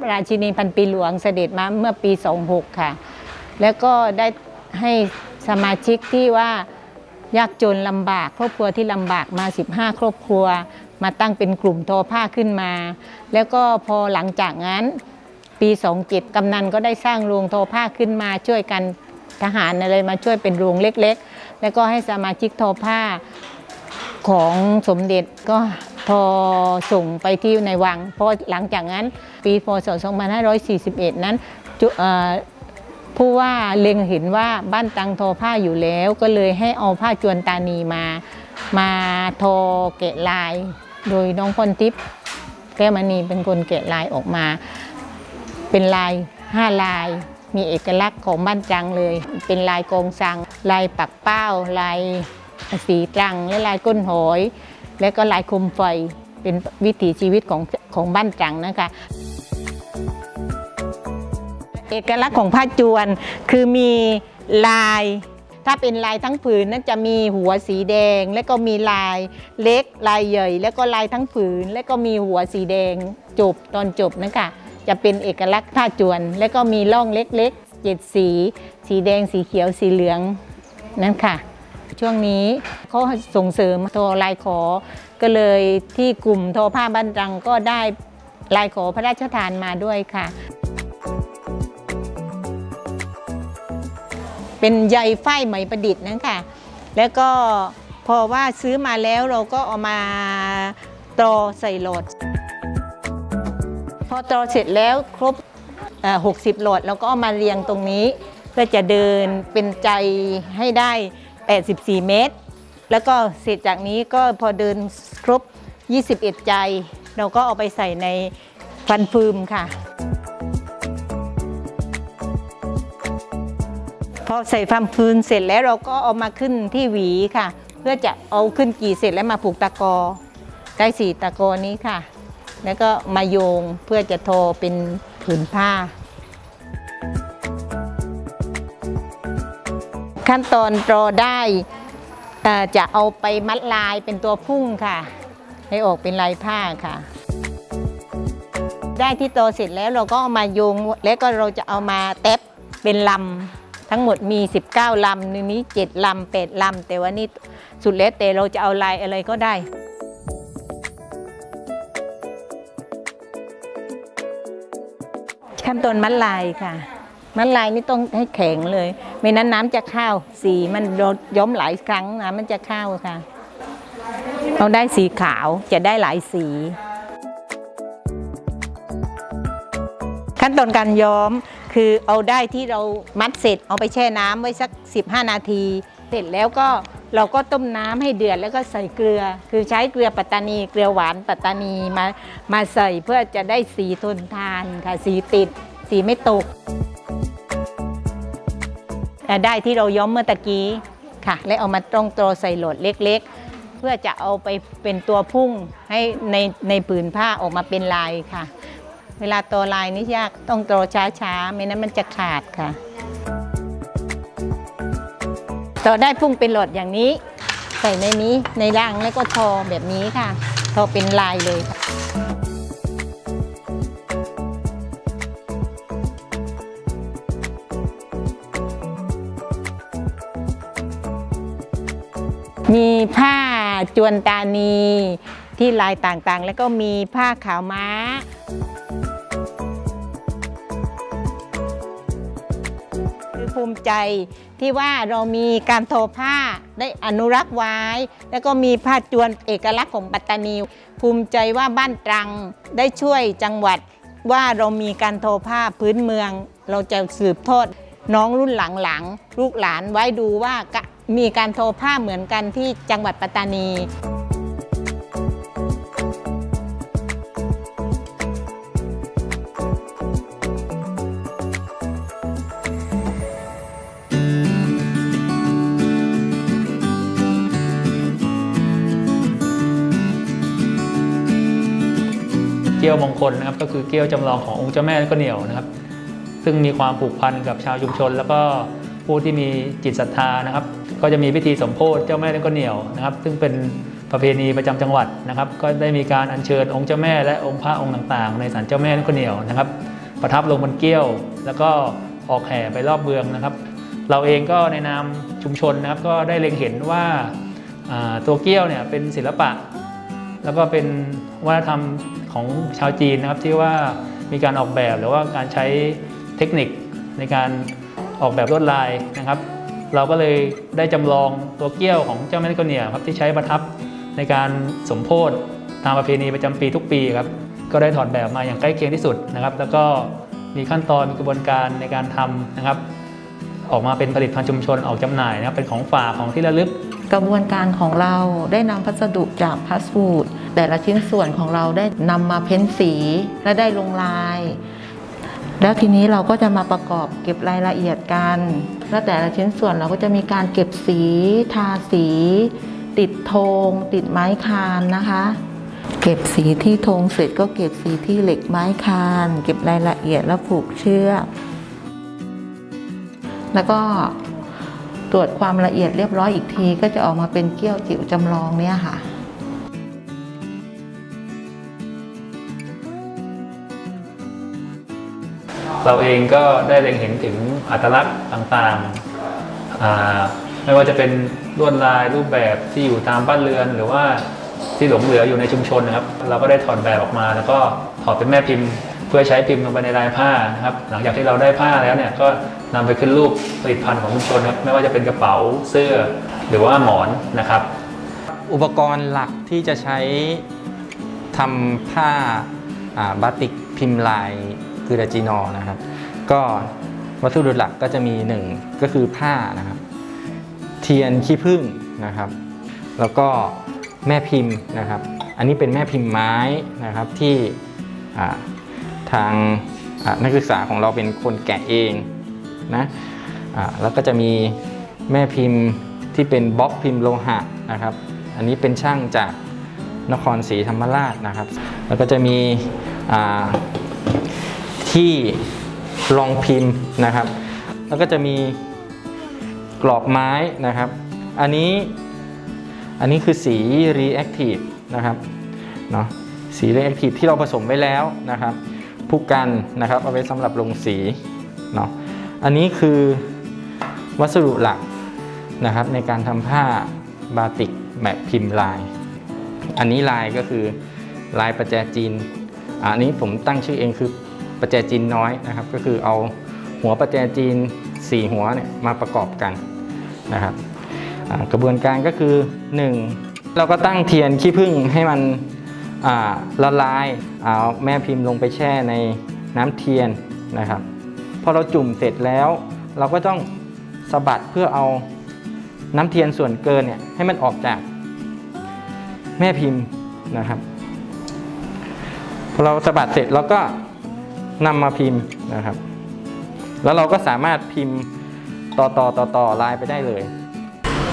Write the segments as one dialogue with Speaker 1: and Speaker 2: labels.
Speaker 1: พระราชินีพันปีหลวงเสด็จมาเมื่อปี 26 ค่ะ แล้วก็ได้ให้สมาชิกที่ว่ายากจนลำบาก ครอบครัวที่ลำบากมา 15 ครอบครัว มาตั้งเป็นกลุ่มทอผ้าขึ้นมา แล้วก็พอหลังจากนั้นปี 27 กำนันก็ได้สร้างโรงทอผ้าขึ้นมาช่วยกันทหารอะไรมาช่วยเป็นโรงเล็ก ๆ แล้วก็ให้สมาชิกทอผ้าของสมเด็จก็ พอส่งไปที่ในวังเพราะหลังจากนั้นปีพศ 2541 นั้นผู้ว่าเล็งเห็นว่าบ้านตังทอผ้าอยู่แล้ว ก็เลยให้เอาผ้าจวนตานีมา มาทอแกะลาย โดยน้องพรทิพย์แก้วมณีเป็นคนแกะลายออกมา เป็นลายห้าลาย มีเอกลักษณ์ของบ้านจังเลย เป็นลายกองสังลายปักเป้าลายสีตรังและลายก้นหอย และก็ลายคมไฟเป็นวิถีชีวิตของของบ้านจังนะคะ เอกลักษณ์ของผ้าจวนคือมีลาย ถ้าเป็นลายทั้งผืนนั้นจะมีหัวสีแดง และก็มีลายเล็กลายใหญ่ แล้วก็ลายทั้งผืน และก็มีหัวสีแดงจบตอนจบนะคะจะเป็นเอกลักษณ์ผ้าจวน และก็มีร่องเล็กๆเจ็ดสี สีแดงสีเขียวสีเหลืองนั่นค่ะ ช่วงนี้เขาส่งเสริมทอลายขอ ก็เลยที่กลุ่มทอผ้าบ้านตรังก็ได้ลายขอพระราชทานมาด้วยค่ะ เป็นใยฝ้ายไหมประดิษฐ์นั่นค่ะ แล้วก็พอว่าซื้อมาแล้วเราก็เอามาตรอใส่โหลดพอตรอเสร็จแล้วครบ 60โหลดเราก็เอามาเรียงตรงนี้ เพื่อจะเดินเป็นใจให้ได้ 84 เมตร แล้วก็เสร็จจากนี้ก็พอเดินครบ 21 ใจ เราก็เอาไปใส่ในฟันฟืมค่ะ พอใส่ฟันฟืนเสร็จแล้วเราก็เอามาขึ้นที่หวีค่ะ เพื่อจะเอาขึ้นกี่เสร็จแล้วมาผูกตะกอได้สี่ตะกอนี้ค่ะ แล้วก็มาโยงเพื่อจะโทอเป็นผืนผ้า ขั้นตอนรอได้จะเอาไปมัดลายเป็นตัวพุ่งค่ะ ให้ออกเป็นลายผ้าค่ะ ได้ที่โตเสร็จแล้วเราก็เอามาโยงแล้วก็เราจะเอามาแตบเป็นลำทั้งหมดมี 19ลำในนี้ 7ลำ8ลำแต่ว่านี่สุดแล้วแต่เราจะเอาลายอะไรก็ได้ขั้นตอนมัดลายค่ะ มัดลายนี่ต้องให้แข็งเลย ไม่นั้นน้ำจะเข้าสีมันย้อมหลายครั้งน้ำมันจะเข้าค่ะเราได้สีขาวจะได้หลายสี ขั้นตอนการย้อมคือเอาได้ที่เรามัดเสร็จเอาไปแช่น้ำไว้สัก 15 นาที เสร็จแล้วก็เราก็ต้มน้ำให้เดือดแล้วก็ใส่เกลือ คือใช้เกลือปัตตานี เกลือหวานปัตตานีมามาใส่เพื่อจะได้สีทนทานค่ะสีติด สีไม่ตก ได้ที่เราย้อมเมื่อตะกี้ค่ะ และเอามาต้องโตรใส่โหลดเล็กๆ เพื่อจะเอาไปเป็นตัวพุ่งให้ในในผืนผ้าออกมาเป็นลายค่ะ เวลาโตลายนี่ยากต้องโตช้าๆ ไม่นั้นมันจะขาดค่ะต่อได้พุ่งเป็นหลอดอย่างนี้ ใส่ในนี้ในร่างแล้วก็ทอแบบนี้ค่ะ ทอเป็นลายเลยค่ะ ผ้าจวนตานีที่ลายต่างๆ แล้วก็มีผ้าขาวม้า คือภูมิใจที่ว่าเรามีการทอผ้าได้อนุรักษ์ไว้ แล้วก็มีผ้าจวนเอกลักษณ์ของปัตตานี ภูมิใจว่าบ้านตรังได้ช่วยจังหวัดว่าเรามีการทอผ้าพื้นเมือง เราจะสืบทอดน้องรุ่นหลังๆ ลูกหลานไว้ดูว่ากะ มีการโทอผ้าเหมือนกันที่จังหวัดปัตตานี
Speaker 2: เกี้ยวมงคลนะครับก็คือเกี้ยวจำลองขององค์เจ้าแม่ก็เหนียวนะครับ ซึ่งมีความผูกพันกับชาวชุมชน แล้วก็ผู้ที่มีจิตศรัทธานะครับ ก็จะมีพิธีสมโพธิเจ้าแม่ก็เหนียวนะครับซึ่งเป็นประเพณีประจำจังหวัดนะครับ ก็ได้มีการอัญเชิญองค์เจ้าแม่และองค์พระองค์ต่างๆ ในศาลเจ้าแม่นกกระเหนียวนะครับ ประทับลงบนเกี้ยว แล้วก็ออกแห่ไปรอบเมืองนะครับ เราเองก็ในนามชุมชนนะครับก็ได้เล็งเห็นว่าอ่าตัวเกี้ยวเนี่ยเป็นศิลปะ แล้วก็เป็นวัฒนธรรมของชาวจีนนะครับที่ว่ามีการออกแบบหรือว่าการใช้เทคนิคในการออกแบบลวดลายนะครับ เราก็เลยได้จำลองตัวเกี้ยวของเจ้าแม่นกกเนียครับที่ใช้ประทับในการสมโพธิตามประเพณีประจำปีทุกปีครับก็ได้ถอดแบบมาอย่างใกล้เคียงที่สุดนะครับ แล้วก็มีขั้นตอนมีกระบวนการในการทำนะครับ ออกมาเป็นผลิตภัณฑ์ชุมชนออกจำหน่ายนะครับเป็นของฝากของที่ระลึก
Speaker 3: กระบวนการของเราได้นำพัสดุจากพาสฟูดแต่ละชิ้นส่วนของเราได้นำมาเพ้นสีและได้ลงลาย แล้วทีนี้เราก็จะมาประกอบเก็บรายละเอียดกัน แล้วแต่ละชิ้นส่วนเราก็จะมีการเก็บสี ทาสี ติดธงติดไม้คานนะคะ เก็บสีที่ธงเสร็จก็เก็บสีที่เหล็กไม้คาน เก็บรายละเอียดแล้วผูกเชือกแล้วก็ตรวจความละเอียดเรียบร้อยอีกทีก็จะออกมาเป็นเกี้ยวจิ๋วจำลองเนี่ยค่ะ
Speaker 2: เราเองก็ได้เล็งเห็นถึงอัตลักษณ์ต่างๆ ไม่ว่าจะเป็นลวดลายรูปแบบที่อยู่ตามบ้านเรือน หรือว่าที่หลงเหลืออยู่ในชุมชนนะครับ เราก็ได้ถอดแบบออกมา แล้วก็ถอดเป็นแม่พิมพ์ เพื่อใช้พิมพ์ลงไปในลายผ้านะครับ หลังจากที่เราได้ผ้าแล้วเนี่ยก็นำไปขึ้นรูปผลิตภัณฑ์ของชุมชนครับไม่ว่าจะเป็นกระเป๋าเสื้อหรือว่าหมอนนะครับ
Speaker 4: อุปกรณ์หลักที่จะใช้ทำผ้าอ่าบาติกพิมพ์ลาย คือดาจินอนะครับ ก็วัสดุหลักก็จะมีหนึ่งก็คือผ้านะครับ เทียนขี้ผึ้งนะครับ แล้วก็แม่พิมพ์นะครับ อันนี้เป็นแม่พิมพ์ไม้นะครับที่ทางนักศึกษาของเราเป็นคนแกะเองนะแล้วก็จะมีแม่พิมพ์ที่เป็นบล็อกพิมพ์โลหะนะครับ อันนี้เป็นช่างจากนครศรีธรรมราชนะครับ แล้วก็จะมี ที่รองพิมพ์นะครับ แล้วก็จะมีกรอบไม้นะครับ อันนี้อันนี้คือสี reactive นะครับเนาะสี reactive ที่เราผสมไว้แล้วนะครับผู้กันนะครับเอาไว้สำหรับลงสีเนาะอันนี้คือวัสดุหลักนะครับในการทำผ้าบาติกแบบพิมพ์ลาย อันนี้ลายก็คือลายประแจจีนอะอันนี้ผมตั้งชื่อเองคือ ประแจจีนน้อยนะครับ ก็คือเอาหัวประแจจีน 4 หัวเนี่ยมาประกอบกันนะครับกระบวนการก็คือ 1. เราก็ตั้งเทียนขี้ผึ้งให้มันละลายเอาแม่พิมพ์ลงไปแช่ในน้ำเทียนนะครับพอเราจุ่มเสร็จแล้ว เราก็ต้องสะบัดเพื่อเอาน้ำเทียนส่วนเกินเนี่ยให้มันออกจากแม่พิมพ์นะครับพอเราสะบัดเสร็จเราก็ นำมาพิมพ์นะครับ แล้วเราก็สามารถพิมพ์ต่อต่อต่อต่อลายไปได้เลย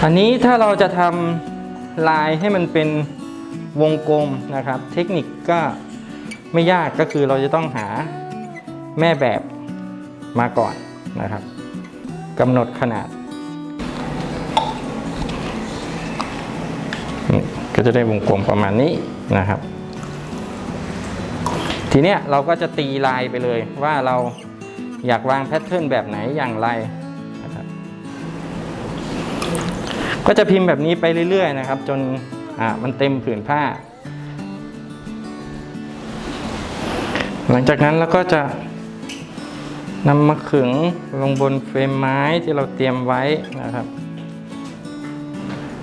Speaker 4: อันนี้ถ้าเราจะทำลายให้มันเป็นวงกลมนะครับ เทคนิคก็ไม่ยากก็คือเราจะต้องหาแม่แบบมาก่อนนะครับกำหนดขนาด ก็จะได้วงกลมประมาณนี้นะครับ ทีเนี้ยเราก็จะตีลายไปเลยว่าเราอยากวางแพทเทิร์นแบบไหนอย่างไรนะครับก็จะพิมพ์แบบนี้ไปเรื่อยๆนะครับ จนอ่ามันเต็มผืนผ้า หลังจากนั้นเราก็จะนำมาขึงลงบนเฟรมไม้ที่เราเตรียมไว้นะครับ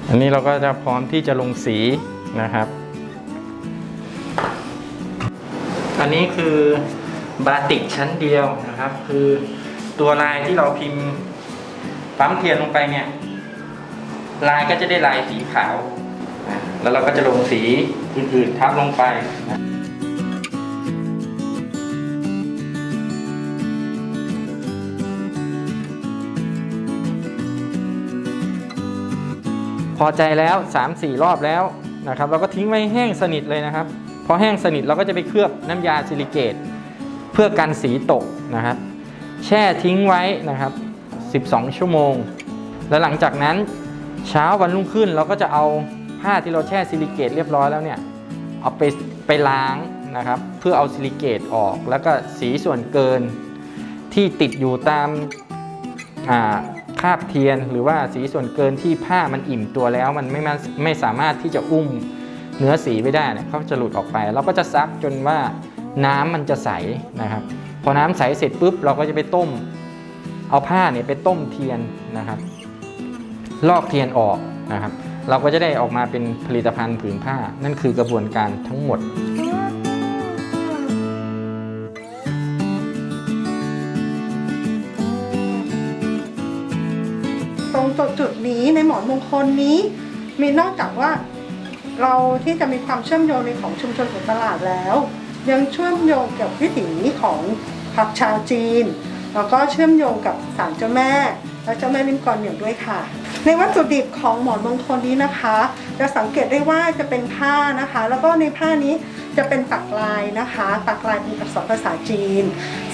Speaker 4: อันนี้เราก็จะพร้อมที่จะลงสีนะครับ นนี้คือบาติกชั้นเดียวนะครับ คือตัวลายที่เราพิมพ์ปั๊มเทียนลงไปเนี่ย ลายก็จะได้ลายสีขาว แล้วเราก็จะลงสีอื่นๆทับลงไปนะพอใจแล้ว 3-4 รอบแล้วนะครับ เราก็ทิ้งไว้แห้งสนิทเลยนะครับ พอแห้งสนิทเราก็จะไปเคลือบน้ำยาซิลิเกต เพื่อกันสีตกนะครับ แช่ทิ้งไว้นะครับ 12 ชั่วโมง แล้วหลังจากนั้นเช้าวันรุ่งขึ้นเราก็จะเอาผ้าที่เราแช่ซิลิเกตเรียบร้อยแล้วเนี่ยเอาไปไปล้างนะครับเพื่อเอาซิลิเกตออก แล้วก็สีส่วนเกินที่ติดอยู่ตามอ่าคาบเทียนหรือว่าสีส่วนเกินที่ผ้ามันอิ่มตัวแล้ว มันไม่ไม่สามารถที่จะอุ้ม เนื้อสีไม่ได้เนี่ยเขาจะหลุดออกไป เราก็จะซักจนว่าน้ำมันจะใสนะครับ พอน้ำใสเสร็จปุ๊บเราก็จะไปต้ม เอาผ้าเนี่ยไปต้มเทียนนะครับ ลอกเทียนออกนะครับ เราก็จะได้ออกมาเป็นผลิตภัณฑ์ผืนผ้า นั่นคือกระบวนการทั้งหมด
Speaker 5: ตรงจุดจุดนี้ในหมอนมงคลนี้ มีนอกจากว่า เราที่จะมีความเชื่อมโยงในของชุมชนของตลาดแล้ว ยังเชื่อมโยงกับวิถีของผักชาวจีน แล้วก็เชื่อมโยงกับศาลเจ้าแม่ และเจ้าแม่ลิมกรเหนียวด้วยค่ะ ในวัตถุดิบของหมอนมงคลนี้นะคะ จะสังเกตได้ว่าจะเป็นผ้านะคะ แล้วก็ในผ้านี้จะเป็นปักลายนะคะปักลายเป็นอักษรภาษาจีน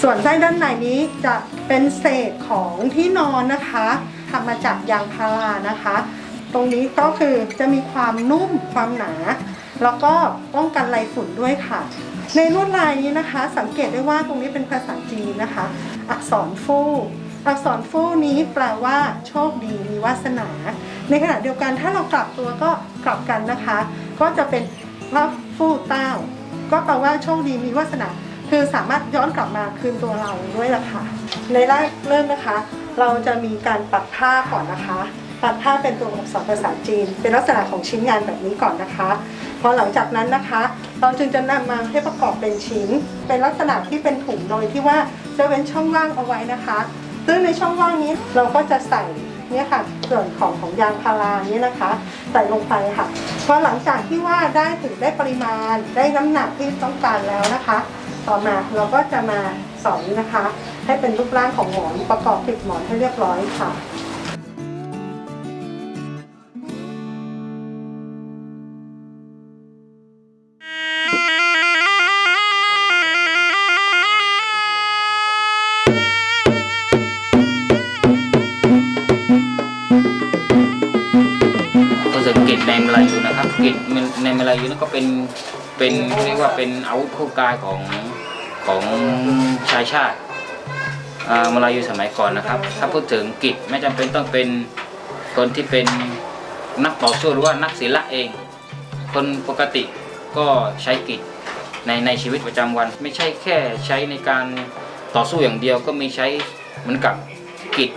Speaker 5: ส่วนด้านด้านในนี้จะเป็นเศษของที่นอนนะคะทำมาจากยางพารานะคะ ตรงนี้ก็คือจะมีความนุ่มความหนา แล้วก็ป้องกันไรฝุ่นด้วยค่ะ ในลวดลายนี้นะคะ สังเกตได้ว่าตรงนี้เป็นภาษาจีนนะคะ อักษรฟู่อักษรฟู่นี้แปลว่าโชคดีมีวาสนา ในขณะเดียวกันถ้าเรากลับตัวก็กลับกันนะคะ ก็จะเป็นว่าฟู่เต้า ก็แปลว่าโชคดีมีวาสนาคือสามารถย้อนกลับมาคืนตัวเราด้วยล่ะค่ะ ในแรกเริ่มนะคะ เราจะมีการปักผ้าก่อนนะคะ ปักผ้าเป็นตัวอักษรภาษาจีน เป็นลักษณะของชิ้นงานแบบนี้ก่อนนะคะพอหลังจากนั้นนะคะ เราจึงจะนำมาให้ประกอบเป็นชิ้น เป็นลักษณะที่เป็นถุงโดยที่ว่าจะเว้นช่องว่างเอาไว้นะคะ ซึ่งในช่องว่างนี้เราก็จะใส่เนี่ยค่ะส่วนของของยางพารานี้นะคะใส่ลงไปค่ะพอหลังจากที่ว่าได้ถึงได้ปริมาณได้น้ำหนักที่ต้องการแล้วนะคะ ต่อมาเราก็จะมาสอนนะคะ ให้เป็นรูปร่างของหมอนประกอบปิดหมอนให้เรียบร้อยค่ะ
Speaker 6: สังเกตในมาลายูนะครับกิจในมาลายูนั่นก็เป็นเป็นเรียกว่าเป็นอาวุธคู่กายของของชายชาติอ่ามาลายูสมัยก่อนนะครับ ถ้าพูดถึงกิจไม่จำเป็นต้องเป็นคนที่เป็นนักต่อสู้หรือว่านักศิลปะเอง คนปกติก็ใช้กิจในในชีวิตประจำวัน ไม่ใช่แค่ใช้ในการต่อสู้อย่างเดียวก็มีใช้เหมือนกับกิจ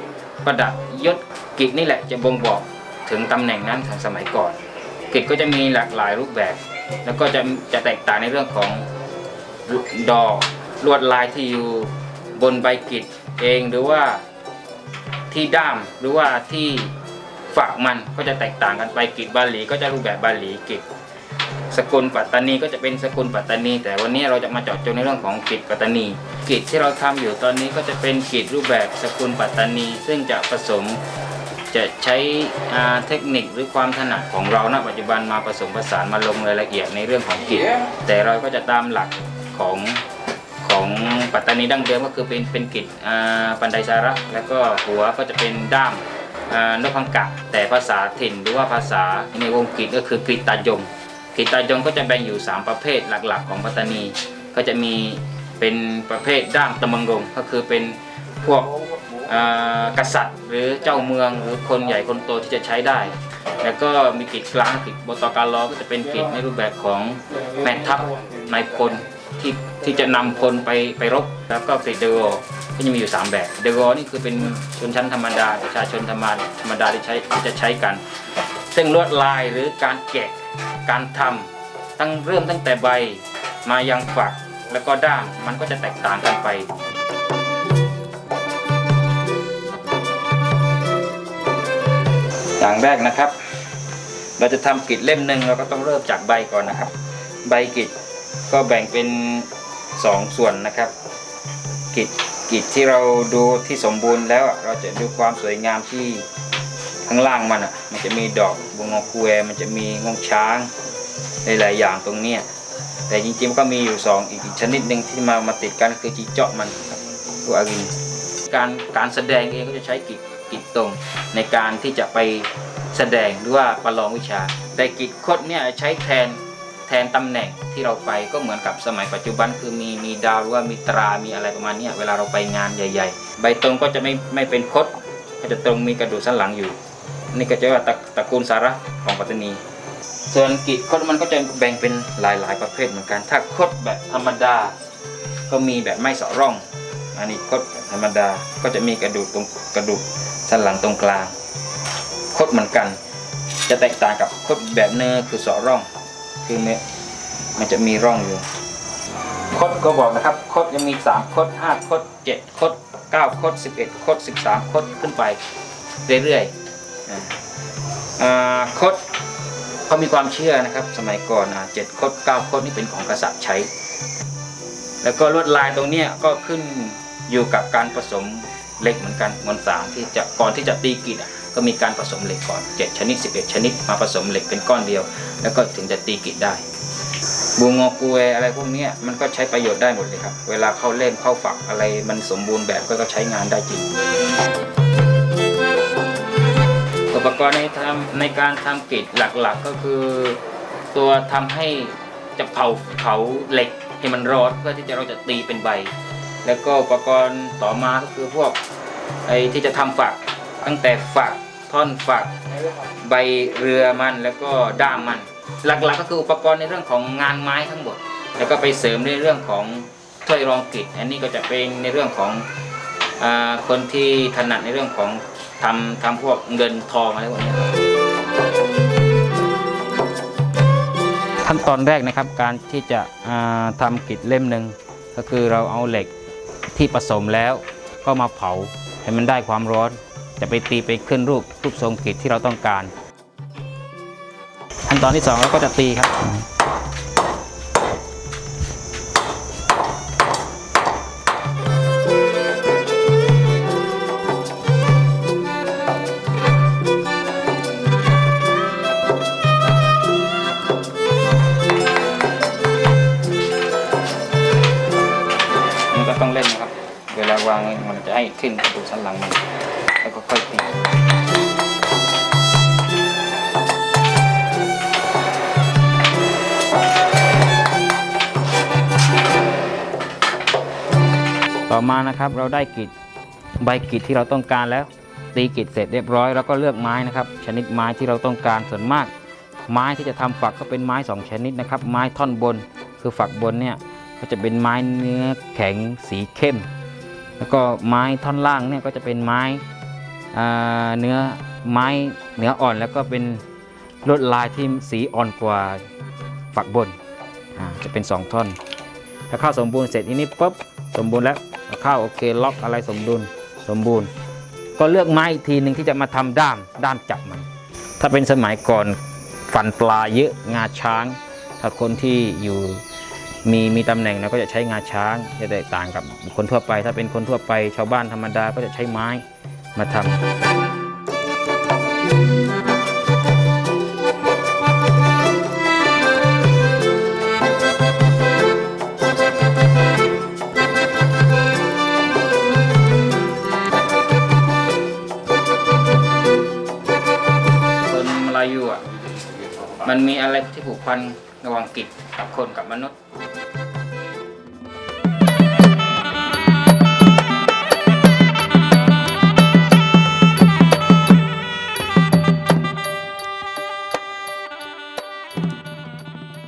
Speaker 6: ประดับยศกิจนี่แหละจะบ่งบอก ถึงตำแหน่งนั้นของสมัยก่อนกิจก็จะมีหลากหลายรูปแบบ แล้วก็จะจะแตกต่างในเรื่องของดอกลวดลายที่อยู่บนใบกิจเองหรือว่าที่ด้ามหรือว่าที่ฝักมันก็จะแตกต่างกันไปกิจบาหลี ก็จะรูปแบบบาหลีกิจสกุลปัตตานีก็จะเป็นสกุลปัตตานี แต่วันนี้เราจะมาเจาะจงในเรื่องของกิจปัตตานี กิจที่เราทำอยู่ตอนนี้ก็จะเป็นกิจรูปแบบสกุลปัตตานี ซึ่งจะผสม จะใช้อ่าเทคนิคหรือความถนัดของเราณปัจจุบันมาผสมผสานมาลงรายละเอียดในเรื่องของกิจแต่เราก็จะตามหลักของของปัตตานีดั้งเดิมก็คือเป็นเป็นกิจอ่าปันไดสาระแล้วก็หัวก็จะเป็นด้ามอ่านกพังกะ แต่ภาษาถิ่นหรือว่าภาษาในวงกิจก็คือกริตายงกริตายงก็จะแบ่งอยู่ 3 ประเภทหลักๆ ของปัตตานี ก็จะมีเป็นประเภทด้ามตะมังรงก็คือเป็นพวกอ่า กษัตริย์ หรือเจ้าเมืองหรือคนใหญ่คนโตที่จะใช้ได้ แล้วก็มีกิจกลางกิจบตการลอก็จะเป็นกิจในรูปแบบของแม่ทัพนายพลที่ที่จะนำพลไปไปรบแล้วก็กิจเดโกก็จะมีอยู่ 3 แบบเดโกนี่คือเป็นชนชั้นธรรมดาประชาชนธรรมดาธรรมดาที่ใช้ที่จะใช้กัน ซึ่งลวดลายหรือการแกะการทำตั้งเริ่มตั้งแต่ใบมายังฝักแล้วก็ด้ามมันก็จะแตกต่างกันไป อย่างแรกนะครับ เราจะทำกิจเล่มหนึ่งเราก็ต้องเริ่มจากใบก่อนนะครับ ใบกิจก็แบ่งเป็นสองส่วนนะครับกิจกิจที่เราดูที่สมบูรณ์แล้วเราจะดูความสวยงามที่ข้างล่างมันอะมันจะมีดอกบงอคูแอมันจะมีงงช้างหลายๆอย่างตรงเนี้ยแต่จริงๆก็มีอยู่สองอีกชนิดหนึ่งที่มามาติดกันคือจีเจาะมันครับตัวอารินการการแสดงเองก็จะใช้กิจ กิจตรง ในการที่จะไปแสดงหรือว่าประลองวิชา แต่กิจคดเนี่ยใช้แทนแทนตำแหน่งที่เราไปก็เหมือนกับสมัยปัจจุบันคือมีมีดาวหรือว่ามีตรามีอะไรประมาณนี้เวลาเราไปงานใหญ่ ๆ ใบตรงก็จะไม่ไม่เป็นคดก็จะตรงมีกระดูกสันหลังอยู่ นี่ก็จะว่าตระตระกูลสาระของปัตตานี ส่วนกิจคดมันก็จะแบ่งเป็นหลายๆ ประเภทเหมือนกัน ถ้าคดแบบธรรมดา ก็มีแบบไม่สาะร่อง อันนี้คดธรรมดาก็จะมีกระดูกตรงกระดูก สันหลังตรงกลาง คดเหมือนกัน จะแตกต่างกับคดแบบเนอคือเสาะร่อง คือเนี่ยมันจะมีร่องอยู่ คดก็บอกนะครับ คดจะมี 3 คด 5 คด 7 คด 9 คด 11 คด 13 คดขึ้นไปเรื่อยๆคดเขามีความเชื่อนะครับ สมัยก่อนเจ็ดคด9คดนี่เป็นของกษัตริย์ใช้ แล้วก็ลวดลายตรงนี้ก็ขึ้นอยู่กับการผสม เหล็กเหมือนกันมวลสารที่จะก่อนที่จะตีกิจอะก็มีการผสมเหล็กก่อน 7 ชนิด 11 ชนิด มาผสมเหล็กเป็นก้อนเดียว แล้วก็ถึงจะตีกิจได้บูงอกูเออะไรพวกนี้มันก็ใช้ประโยชน์ได้หมดเลยครับ เวลาเข้าเล่มเข้าฝักอะไรมันสมบูรณ์แบบก็ก็ใช้งานได้จริงอุปกรณ์ในทำในการทำกิจหลักๆก็คือ ตัวทำให้จะเผาเผาเหล็กให้มันร้อนเพื่อที่จะเราจะตีเป็นใบ แล้วก็อุปกรณ์ต่อมาก็คือพวกไอ้ที่จะทำฝัก ตั้งแต่ฝักท่อนฝัก ใบเรือมันแล้วก็ด้ามมัน หลักๆก็คืออุปกรณ์ในเรื่องของงานไม้ทั้งหมด แล้วก็ไปเสริมในเรื่องของถ้วยรองกิจอันนี้ก็จะเป็นในเรื่องของอคนที่ถนัดในเรื่องของทำทำพวกเงินทองอะไรพวกนี้ขั้นตอนแรกนะครับการที่จะอ่าทำกิจเล่มหนึ่งก็คือเราเอาเหล็ก ที่ผสมแล้วก็มาเผาให้มันได้ความร้อน จะไปตีไปขึ้นรูปรูปทรงกิดที่เราต้องการขั้นตอนที่สองเราก็จะตีครับ ให้ขึ้นกระดูกสันหลังมัน แล้วก็ค่อยตีต่อมานะครับเราได้กรีดใบกรีดที่เราต้องการแล้ว ตีกรีดเสร็จเรียบร้อยแล้วก็เลือกไม้นะครับ ชนิดไม้ที่เราต้องการส่วนมาก ไม้ที่จะทำฝักก็เป็นไม้สองชนิดนะครับ ไม้ท่อนบนคือฝักบนเนี่ยก็จะเป็นไม้เนื้อแข็งสีเข้ม แล้วก็ไม้ท่อนล่างเนี่ยก็จะเป็นไม้เนื้อไม้เนื้ออ่อนแล้วก็เป็นลวดลายที่สีอ่อนกว่าฝักบนจะเป็นสองท่อน ถ้าข้าวสมบูรณ์เสร็จทีนี้ปุ๊บสมบูรณ์แล้วข้าวโอเคล็อกอะไรสมดุลสมบูรณ์ ก็เลือกไม้อีกทีหนึ่งที่จะมาทำด้ามด้ามจับมัน ถ้าเป็นสมัยก่อนฟันปลาเยอะงาช้าง ถ้าคนที่อยู่ มีมีตำแหน่งนะก็จะใช้งาช้างจะแตกต่างกับคนทั่วไป ถ้าเป็นคนทั่วไป ชาวบ้านธรรมดาก็จะใช้ไม้มาทำคนมาลายูอะมันมีอะไรที่ผูกพันระหว่างกิจกับคนกับมนุษย์